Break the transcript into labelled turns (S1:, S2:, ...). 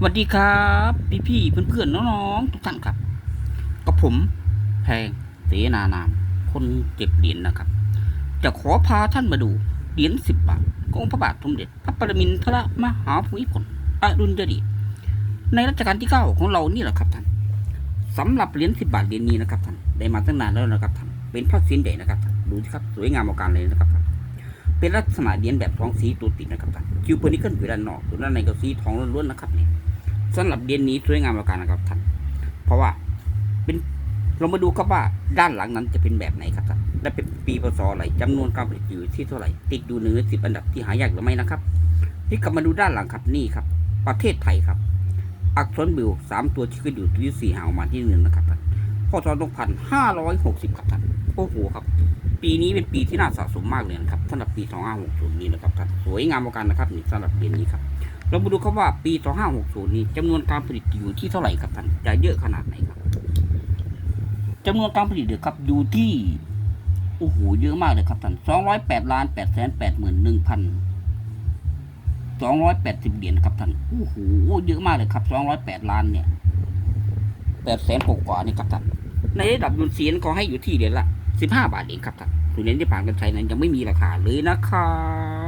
S1: สวัสดีครับ พี่พี่เพื่อนๆน้องๆทุกท่านครับ กับผมแพงเสนานามคนเก็บเหรียญนะครับ จะขอพาท่านมาดูเหรียญสิบบาทของพระบาทสมเด็จพระปรมินทรมหาภูมิพลอดุลยเดชในรัชกาลที่เก้าของเรานี่แหละครับท่านสำหรับเหรียญสิบบาทเหรียญนี้นะครับท่านได้มาตั้งนานแล้วนะครับท่านเป็นพระสินใหญ่นะครับท่านดูสิครับสวยงามเอาการเลยนะครับท่านเป็นลักษณะเหรียญแบบทองสีตัวติดนะครับท่านคิวเพอร์นิเกิลอยู่ด้านนอกส่วนด้านในก็สีทองล้วนๆนะครับเนี่ย สำหรับเดือนนี้สวยงามประการนะครับท่าน เพราะว่าเป็นเรามาดูครับว่าด้านหลังนั้นจะเป็นแบบไหนครับท่านและเป็นปีพศอะไรจำนวนการผลิตอยู่ที่เท่าไหร่ ติดอยู่หนึ่งในสิบอันดับที่หายากหรือไม่นะครับที่กลับมาดูด้านหลังครับนี่ครับ ประเทศไทยครับ อักษรบิวสามตัวที่ขึ้นอยู่ที่สี่หางมาที่หนึ่งนะครับท่านพศสองพันห้าร้อยหกสิบครับท่านโอ้โหครับ ปีนี้เป็นปีที่น่าสะสมมากเลยนะครับสำหรับปีสองห้าหกศูนย์นี้นะครับท่านสวยงามประการนะครับนี่สำหรับเดือนนี้ครับ เรามาดูครับว่าปี 2560 นี้จำนวนการผลิตอยู่ที่เท่าไหร่ครับท่านจะเยอะขนาดไหนครับจำนวนการผลิตเดือครับอยู่ที่โอ้โหเยอะมากเลยครับท่าน208ล้าน8แสน8หมื่น1พัน280เหรียญครับท่านโอ้โหเยอะมากเลยครับ 208 ล้านเนี่ย8แสนกว่านี่ครับท่านในระดับยุนเซียนก็ให้อยู่ที่เหรียญละ 15 บาทเองครับท่านส่วนเหรียญที่ผ่านกันใช้นั้นยังไม่มีราคาเลยนะครับ